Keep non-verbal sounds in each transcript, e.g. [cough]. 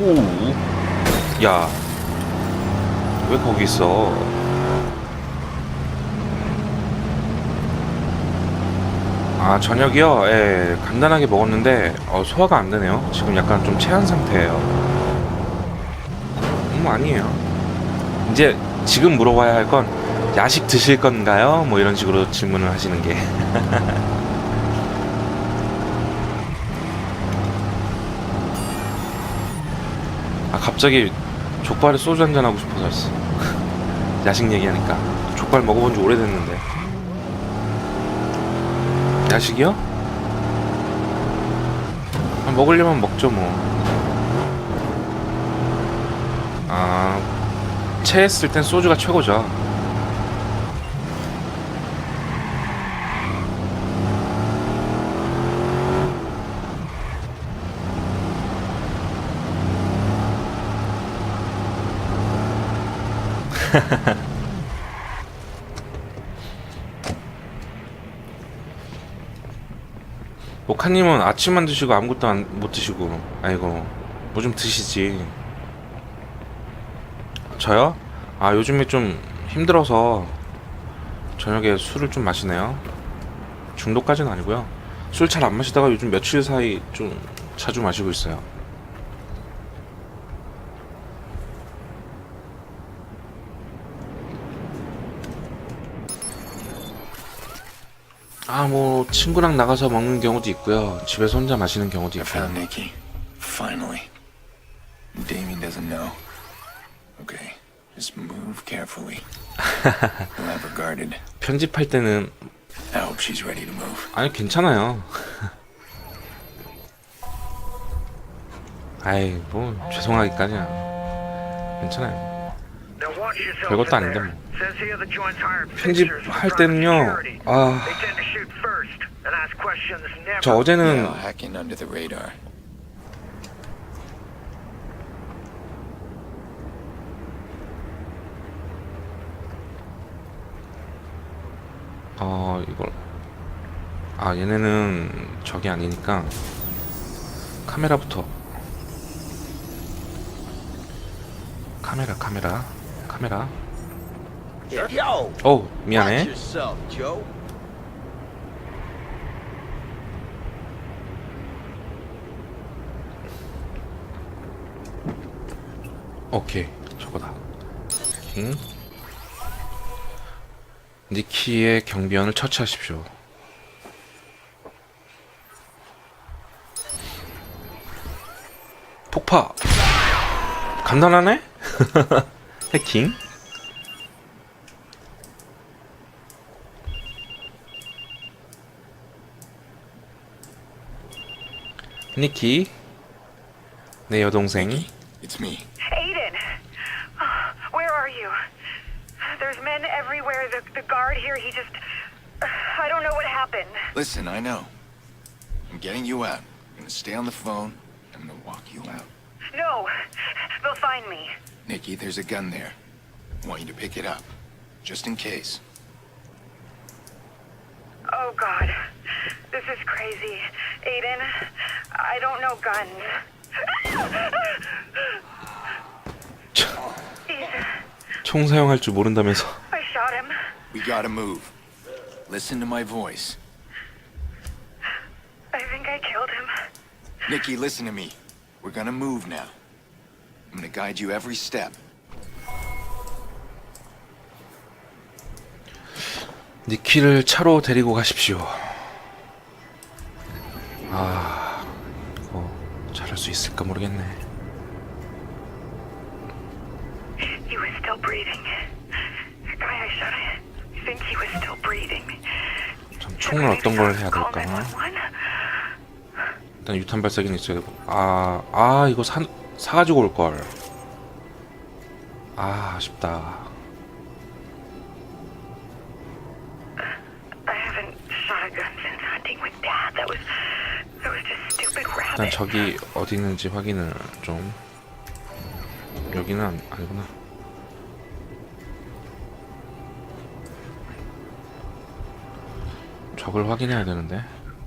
오. 야. 왜 거기 있어? 아, 저녁이요? 예, 간단하게 먹었는데, 어, 소화가 안 되네요. 지금 약간 좀 체한 상태예요. 음, 아니에요. 이제, 지금 물어봐야 할 건, 야식 드실 건가요? 뭐 이런 식으로 질문을 하시는 게. [laughs] 아, 갑자기 족발에 소주 한잔 하고 싶어서 했어. [laughs] 야식 얘기하니까. 족발 먹어본 지 오래됐는데. 야식이요? 아, 먹으려면 먹죠 뭐. 아 체했을 땐 소주가 최고죠. [laughs] 모카님은 아침만 드시고 아무것도 안, 못 드시고. 아이고 뭐 좀 드시지. 저요? 아 요즘에 좀 힘들어서 저녁에 술을 좀 마시네요. 중독까지는 아니고요. 술 잘 안 마시다가 요즘 며칠 사이 좀 자주 마시고 있어요 아 뭐 친구랑 나가서 먹는 경우도 있고요 집에서 혼자 마시는 경우도 있고요 found Nikki. Finally. Damien doesn't know. Okay, just move carefully. You'll have her guarded. 편집할 때는 I hope she's ready to move. 아니 괜찮아요. 아이 뭐 죄송하기까지야. 괜찮아요. 별것도 아닌데 뭐. 편집할 때는요. 아, 저 어제는. 어 이걸 아 얘네는 적이 아니니까 카메라부터 카메라 카메라 카메라 Yo, watch 미안해. Yourself, Joe. 오케이 저거다. 킹 니키의 경비원을 처치하십시오. 폭파! 간단하네? [laughs] 해킹 니키 내 여동생 It's me. Aiden! Oh, Where are you? There's men everywhere. The, the guard here, he just. I don't know what happened. Listen, I know. I'm getting you out. I'm gonna stay on the phone. I'm gonna walk you out. No! They'll find me. Nikki, there's a gun there. I want you to pick it up. Just in case. Oh, God. This is crazy. Aiden, I don't know guns. 총 사용할 줄 모른다면서 I shot him. We gotta move. Listen to my voice. I think I killed him. Nikki, listen to me. We're gonna move now. I'm gonna guide you every step. 니키를 차로 데리고 가십시오. 아, 수 있을까 모르겠네. He was still breathing. The guy I shot, I think he was still breathing. 전 총을 어떤 걸 해야 될까? 911? 일단 유탄 발사기는 있어야 되고. 아, 아 이거 사 사가지고 올 걸. 아, 아쉽다. 일단. 적이 어디 있는지 확인을 좀. 여기는 아니- 아니구나. 적을 확인해야 되는데.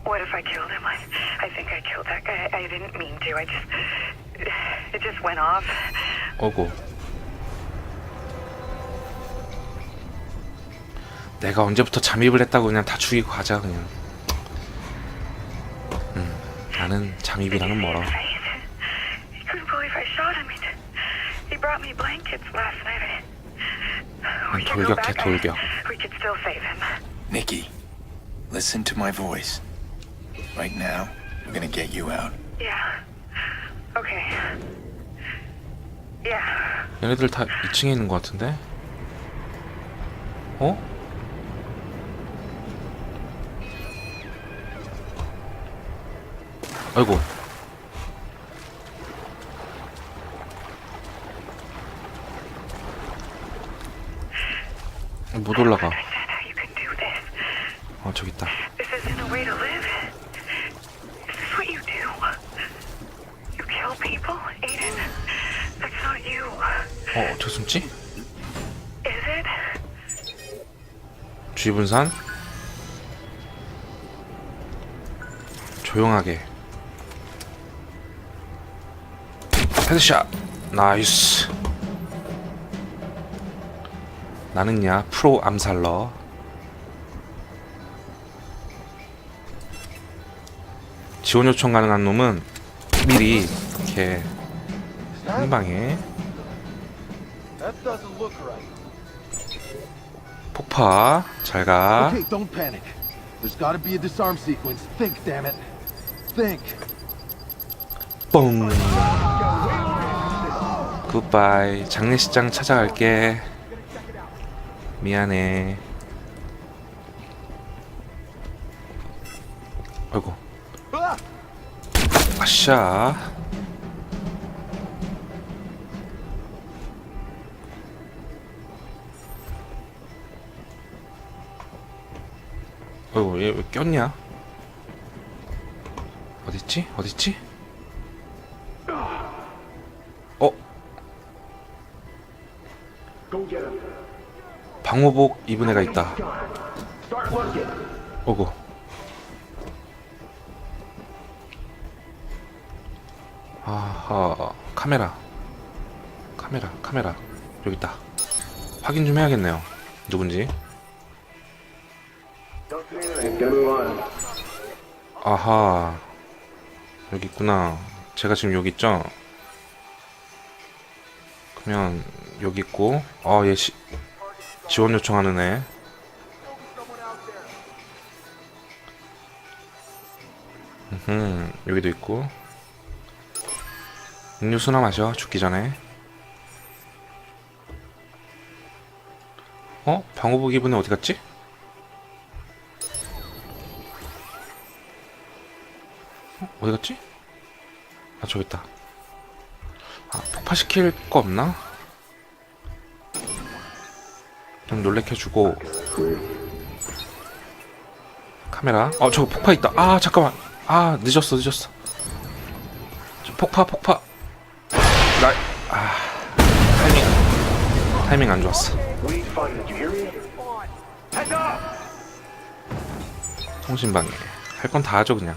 What if I killed him? I, I think I killed that guy. I didn't mean to. I just It just went off. 어고. 내가 언제부터 잠입을 했다고 그냥 다 죽이고 가자 그냥. 음, 나는 잠입이랑은 멀어. He couldn't believe I shot him. He, he brought me blankets last night. We can go 돌격해. 돌격. We could still save him. Nikki, listen to my voice. Right now, we're gonna get you out. Yeah. Okay. Yeah. 얘네들 다 2층에 있는 것 같은데? 어? 아이고. 못 올라가. 어, 저기 있다. 어, 저 숨지? 주의분산. 조용하게. 헤드샷. 나이스. 나는야 프로 암살러. 지원 요청 가능한 놈은 미리 이렇게 한 방에. 폭파 잘 가. Okay, 굿바이. 장례식장 찾아갈게. 미안해. 아이고. 아샤. 아이고, 얘 왜 꼈냐? 어딨지? 어딨지? 방호복 입은 애가 있다. 오고. 아하, 카메라. 카메라, 카메라. 여기 있다. 확인 좀 해야겠네요. 누군지. 아하. 여기 있구나. 제가 지금 여기 있죠? 그러면 여기 있고 아얘 시, 지원 요청하는 애 음, 여기도 있고 음료수나 마셔 죽기 전에 어? 입은 애 어디 갔지? 어? 어디 갔지? 아 저기 있다 아, 폭파시킬 거 없나? 좀 놀래켜주고. 카메라. 어 저거 폭파 있다. 아 잠깐만. 아 늦었어 늦었어. 저 폭파 폭파. 나 아 타이밍 타이밍 안 좋았어. 통신방해 할 건 다 하죠 그냥.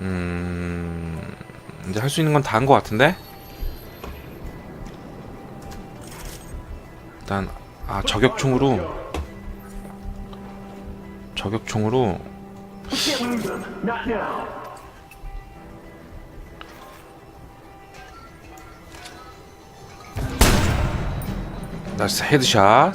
음 이제 할 수 있는 건 다 한 것 같은데? 일단 아 저격총으로 저격총으로 나이스 헤드샷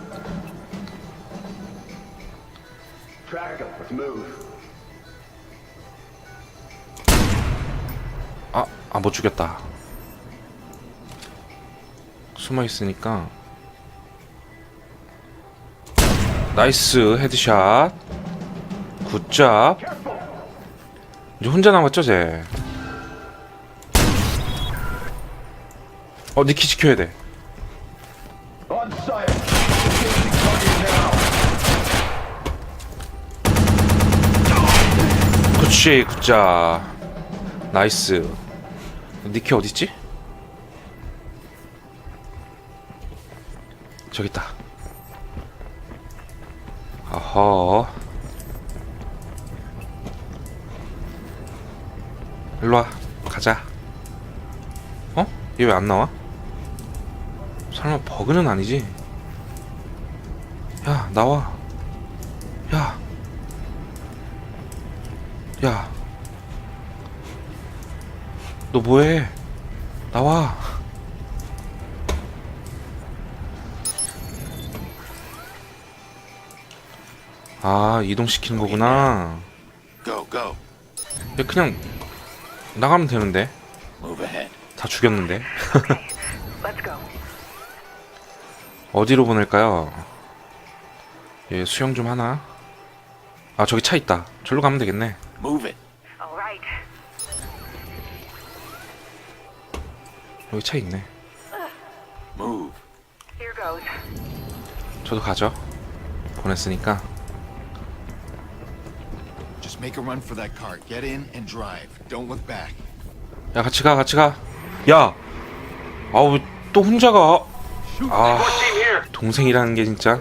아, 아, 못 죽였다. 숨어 있으니까. 나이스 헤드샷. 굿잡. 이제 혼자 남았죠, 쟤. 어, 니키 지켜야 돼. 그치, 굿잡. 나이스. 니키 어딨지? 저기 있다. 얘 왜 안 나와? 설마 버그는 아니지? 야 나와 야 야. 너 뭐해? 나와. 아, 이동시키는 거구나. Go, go. 얘 그냥 나가면 되는데. 다 죽였는데. 어디로 보낼까요? 얘 수영 좀 하나? 아, 저기 차 있다. 절로 가면 되겠네. 여기 차 있네. 저도 가죠. 보냈으니까. 야, 같이 가, 같이 가. 야! 아우, 또 혼자 가. 아, 동생이라는 게 진짜.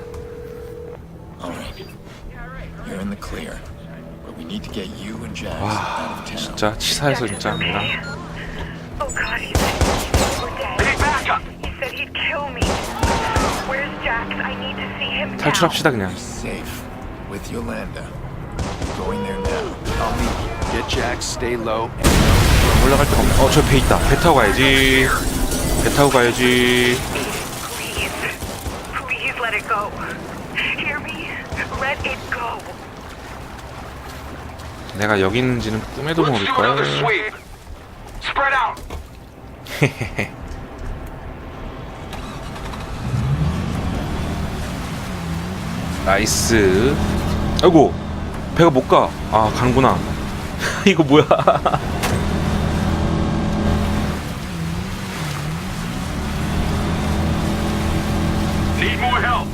와. 진짜 치사해서 진짜. Oh now. 탈출합시다 그냥. Safe. With Yolanda. Going there now. I'll meet you. Get Jax, stay low. 올라갈 데가 없네. 어, 저 배 있다. 배 타고 가야지. 배 타고 가야지. 내가 여기 있는지는 꿈에도 모를 거야. [laughs] 나이스. 아이고, 배가 못 가. 아, 가는구나. [laughs] 이거 뭐야? Need more help.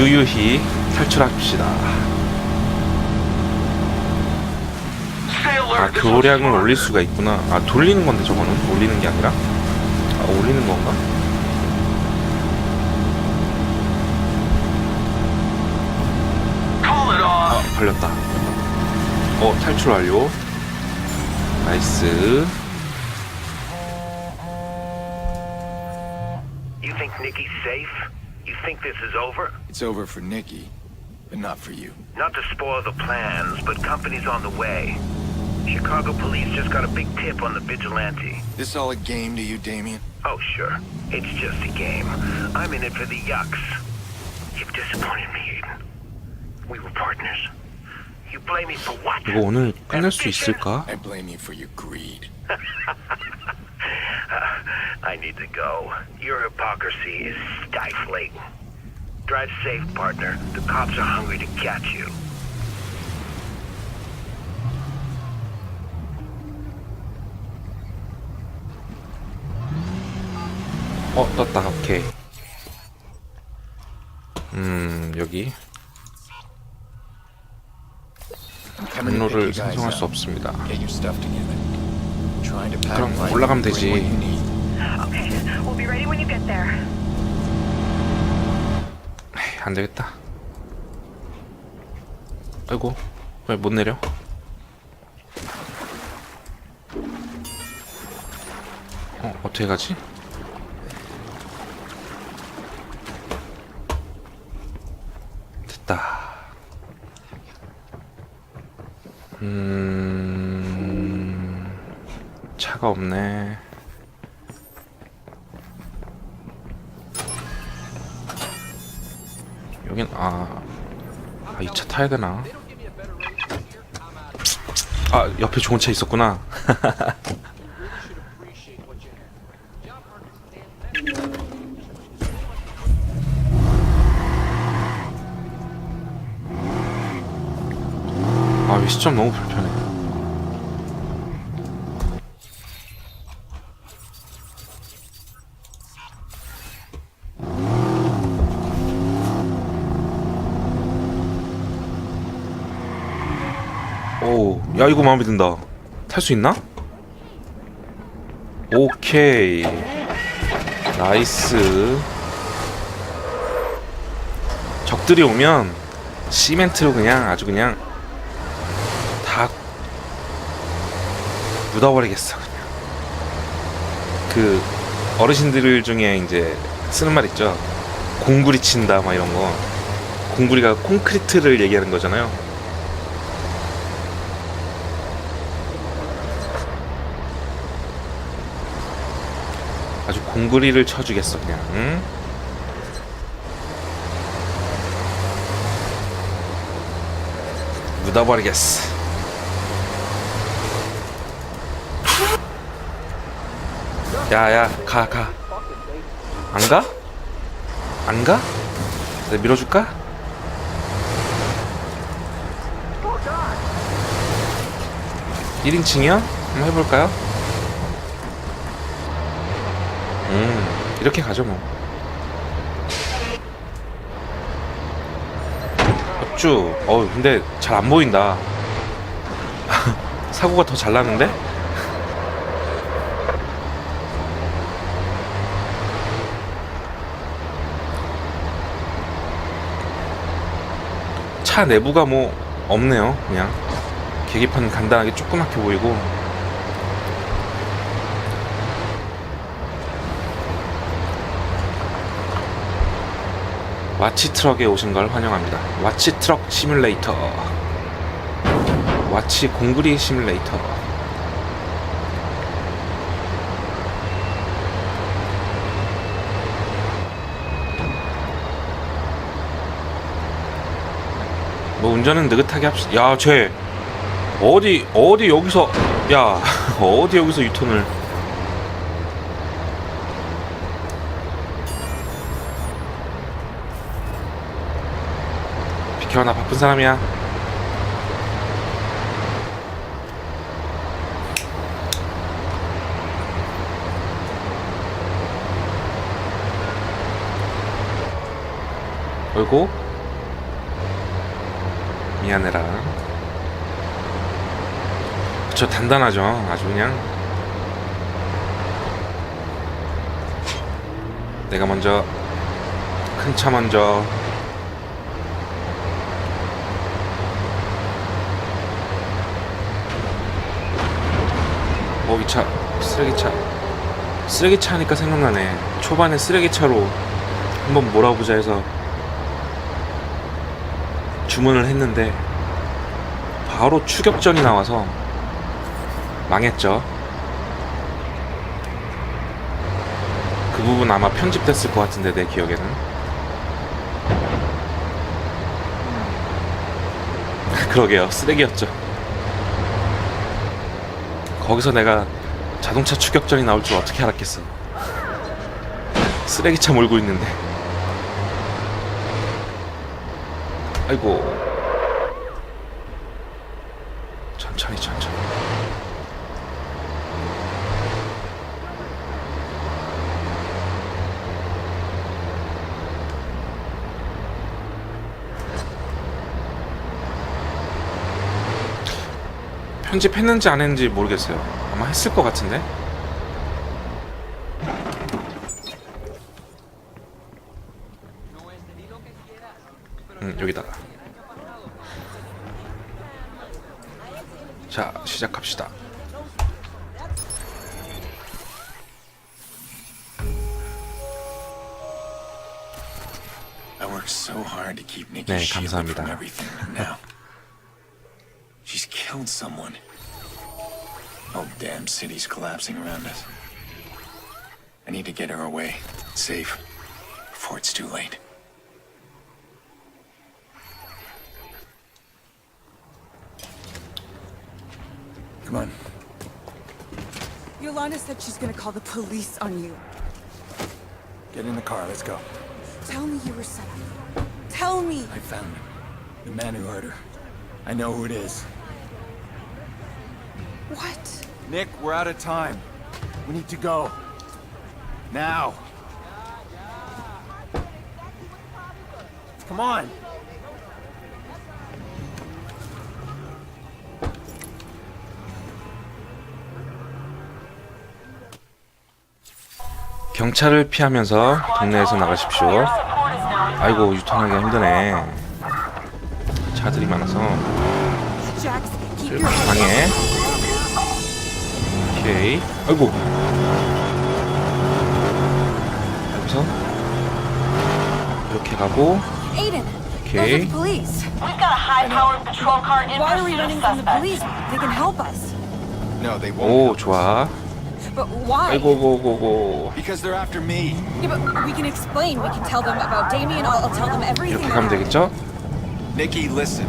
유유히 탈출합시다. 아, 교량을 올릴 수가 있구나. 아, 돌리는 건데 저거는 올리는 게 아니라? 아, 올리는 건가? 아. 걸렸다. 어, 탈출 완료. 나이스. You? It's over for Nikki, but not for you. Not to spoil the plans, but company's on the way. Chicago police just got a big tip on the vigilante. This all a game to you, Damien? Oh, sure. It's just a game. I'm in it for the yucks. You've disappointed me, Aiden. We were partners. You blame me for what? 이거 오늘 끝낼 수 있을까? I blame you for your greed. [laughs] I need to go. Your hypocrisy is stifling. Drive safe, partner. The cops are hungry to catch you. 어, 떴다. 오케이. 음, 여기 경로를 생성할 수. 없습니다. 그럼 올라가면 되지. Okay, we'll be ready when you get there. 안 되겠다. 아이고, 왜 못 내려? 어, 어떻게 가지? 됐다. 음, 차가 없네. 여긴 아, 아, 이 차 타야 되나? 아, 옆에 좋은 차 있었구나. [laughs] 아, 이 시점 너무 불편해. 오, 야 이거 마음에 든다. 탈 수 있나? 오케이. 나이스. 적들이 오면 시멘트로 그냥 아주 그냥 다 묻어버리겠어 그냥. 그 어르신들 중에 이제 쓰는 말 있죠. 공구리 친다 막 이런 거. 공구리가 콘크리트를 얘기하는 거잖아요. 공구리를 쳐주겠어 그냥. 응? 묻어버리겠어. 야야 가 가. 안 가? 안 가? 내가 밀어줄까? 일인칭이요 한번 해볼까요? 음 이렇게 가죠 뭐 쭉. 어우 근데 잘 안 보인다 [laughs] 사고가 더 잘 나는데? 차 내부가 뭐 없네요 그냥 계기판 간단하게 조그맣게 보이고 와치 트럭에 오신 걸 환영합니다 와치 트럭 시뮬레이터 와치 공구리 시뮬레이터 뭐 운전은 느긋하게 합시다. 야, 쟤 어디 어디 여기서 야 [laughs] 어디 여기서 유턴을? 비켜 나 바쁜 사람이야. 어이구 미안해라. 저 단단하죠. 아주 그냥. 내가 먼저 큰 차 먼저. 어, 이 차, 쓰레기차. 쓰레기차 하니까 생각나네. 초반에 쓰레기차로 한번 몰아보자 해서 주문을 했는데 바로 추격전이 나와서 망했죠. 그 부분 아마 편집됐을 것 같은데 내 기억에는 [laughs] 그러게요 쓰레기였죠. 거기서 내가 자동차 추격전이 나올 줄 어떻게 알았겠어. 쓰레기차 몰고 있는데. 아이고 편집했는지 안 했는지 모르겠어요. 아마 했을 것 같은데? 음, 여기다가 자 시작합시다. 네, 감사합니다. Killed someone. Oh, damn city's collapsing around us. I need to get her away, safe, before it's too late. Come on. Yolanda said she's gonna call the police on you. Get in the car. Let's go. Tell me you were set up. Tell me! I found him. The man who hurt her. I know who it is. What? Nick, we're out of time. We need to go. Now. Come on. 경찰을 피하면서 동네에서 나가십시오 아이고 유턴하기가 힘드네 차들이 많아서 방해 오케이 아이고 우선 이렇게 가고 police. We've got a high-powered patrol car in Why are we pursuit of running from the suspect. police? They can help us. No, they won't. 오 좋아 But why? 아이고 고고고 Because they're after me. Yeah, but we can explain. We can tell them about Damien. I'll, I'll tell them everything. 이렇게 가면 되겠죠? Nikki, listen.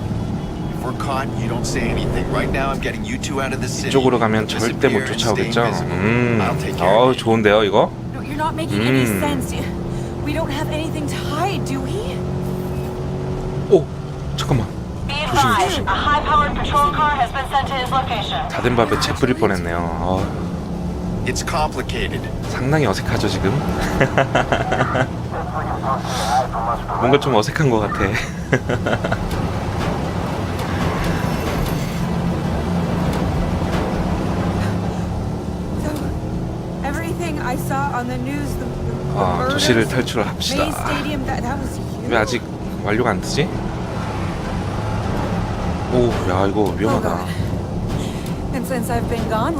이쪽으로 가면 절대 못 쫓아오겠죠? 음, I'll take care 어. 좋은데요 이거? Mm. we? 오 잠깐만 Be advised, a high-powered patrol car has been sent to his location. 다된 밥에 재 뿌릴 뻔했네요 어, It's complicated. 상당히 어색하죠 지금? 뭔가 좀 어색한 것 같아 So, everything I saw on the news, the, the, the 아, murders, 도시를 탈출을 합시다 Maze Stadium, that, that was you? 왜 아직 완료가 안 뜨지? 오, 야 이거 Oh, 위험하다. God. And since I've been gone,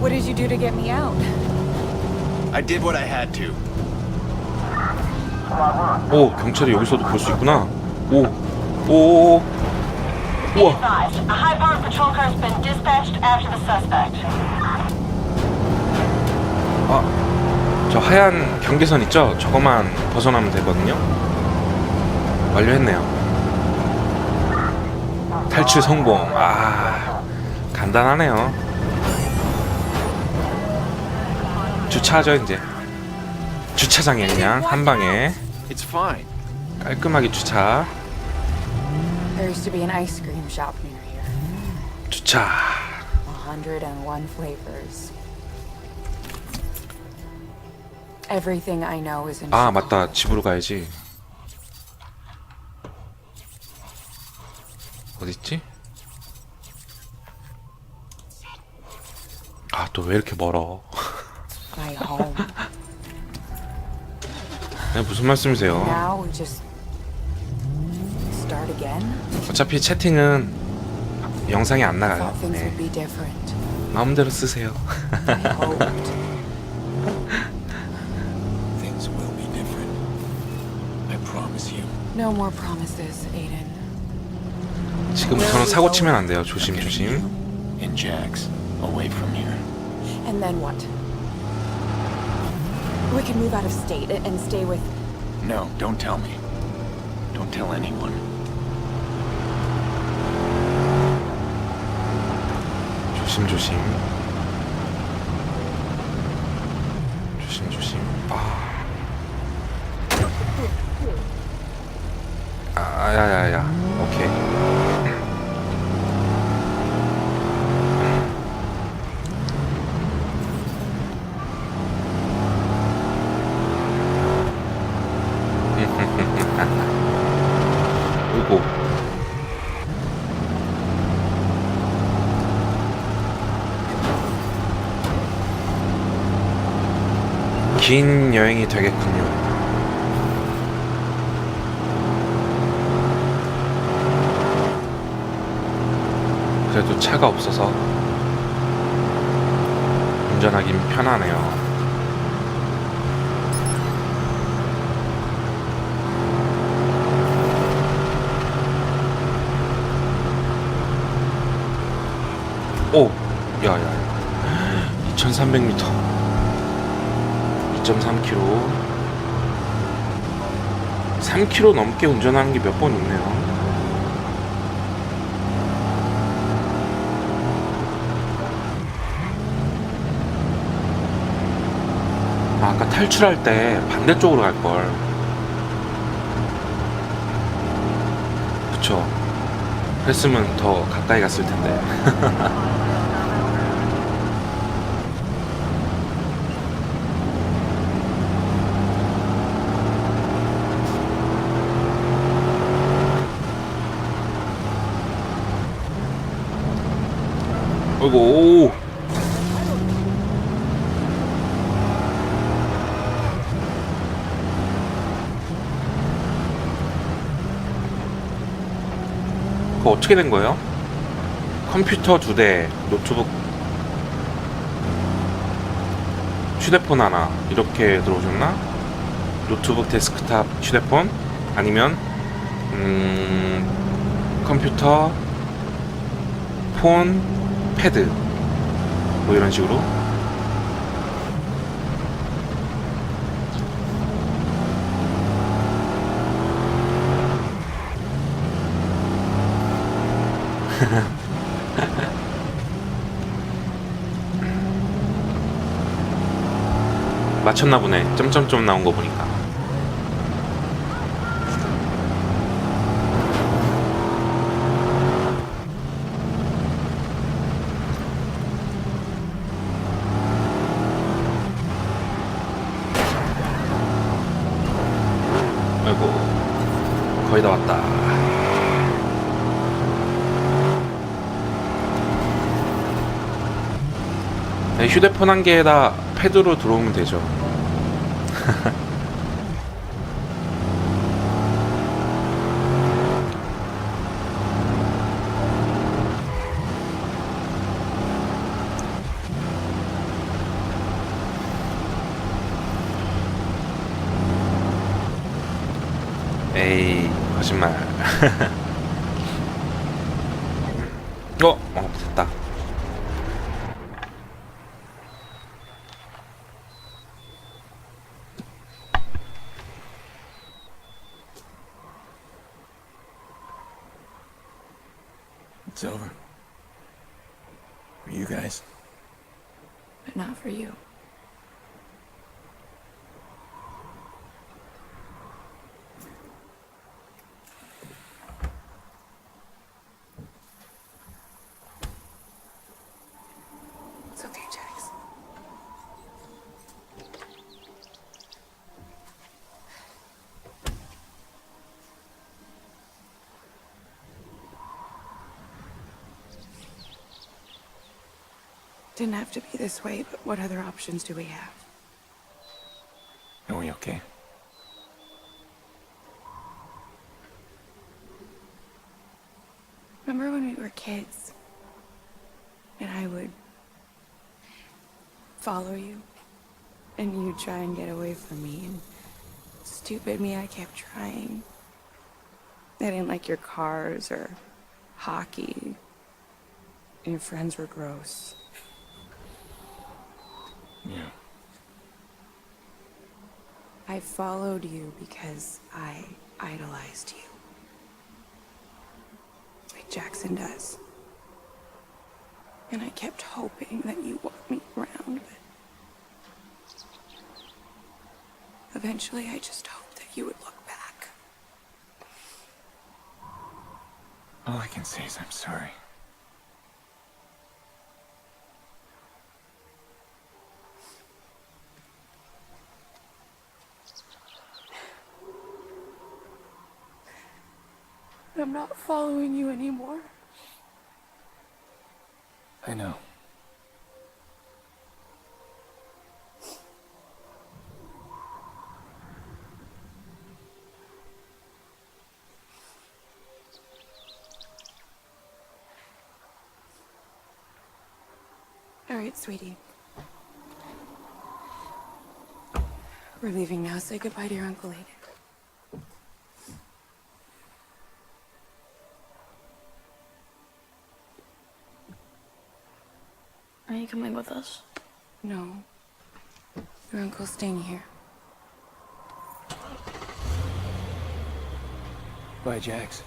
what, did you do to get me out? I did what I had to. 오, 경찰이 여기서도 볼 수 있구나. 오, 오, 오, 우와. advised, a high-powered patrol car has been dispatched after the suspect. 저 하얀 경계선 있죠? 저거만 벗어나면 되거든요. 완료했네요. 탈출 성공. 아, 간단하네요. 주차하죠 이제. 주차장에 그냥 한 방에 It's fine. 깔끔하게 주차. 주차. 101 flavors. Everything I know is in 아. 맞다 집으로 가야지. 어딨지? 아 또 왜 이렇게 멀어? My home. 네, 무슨 말씀이세요? now we just start again. 어차피 채팅은 영상이 안 나가요. Thought things 네. would be different. 마음대로 쓰세요. I hoped. No more promises, Aiden. 지금부터는 사고 치면 안 돼요. 조심 I'm getting 조심. you and Jax away from here. And then what? We can move out of state and and stay with. No, don't tell me. Don't tell anyone. 조심 조심. 조심 야야야. 오케이. [laughs] 긴 여행이 되겠군요. 차가 없어서 운전하긴 편하네요. 오, 야야, 2,300m. 2.3km 3km 넘게 운전하는 게 몇 번 있네요 아, 아까 탈출할 때 반대쪽으로 갈 걸. 그쵸. 그랬으면 더 가까이 갔을 텐데. [laughs] 어이구 오 그거 어떻게 된 거예요? 컴퓨터 두 대, 노트북, 휴대폰 하나 이렇게 들어오셨나? 노트북, 데스크탑, 휴대폰 아니면 음, 컴퓨터, 폰, 패드 뭐 이런 식으로 [laughs] 맞췄나 보네. 점점점 나온 거 보니까. 아이고 거의 다 왔다. 네, 휴대폰 한 개에다 패드로 들어오면 되죠. [laughs] It's over. For you guys. But not for you. It's okay, Jax. Didn't have to be this way, but what other options do we have? Are we okay? Remember when we were kids? And I would follow you, and you'd try and get away from me, and stupid me, I kept trying. I didn't like your cars or hockey. And your friends were gross. Yeah. I followed you because I idolized you. Like Jackson does. And I kept hoping that you want me around, but eventually I just hoped that you would look back. All I can say is I'm sorry. I'm not following you anymore. I know. All right, sweetie. We're leaving now. Say goodbye to your Uncle Aiden. Coming with us? No. Your uncle's staying here. Bye, Jax.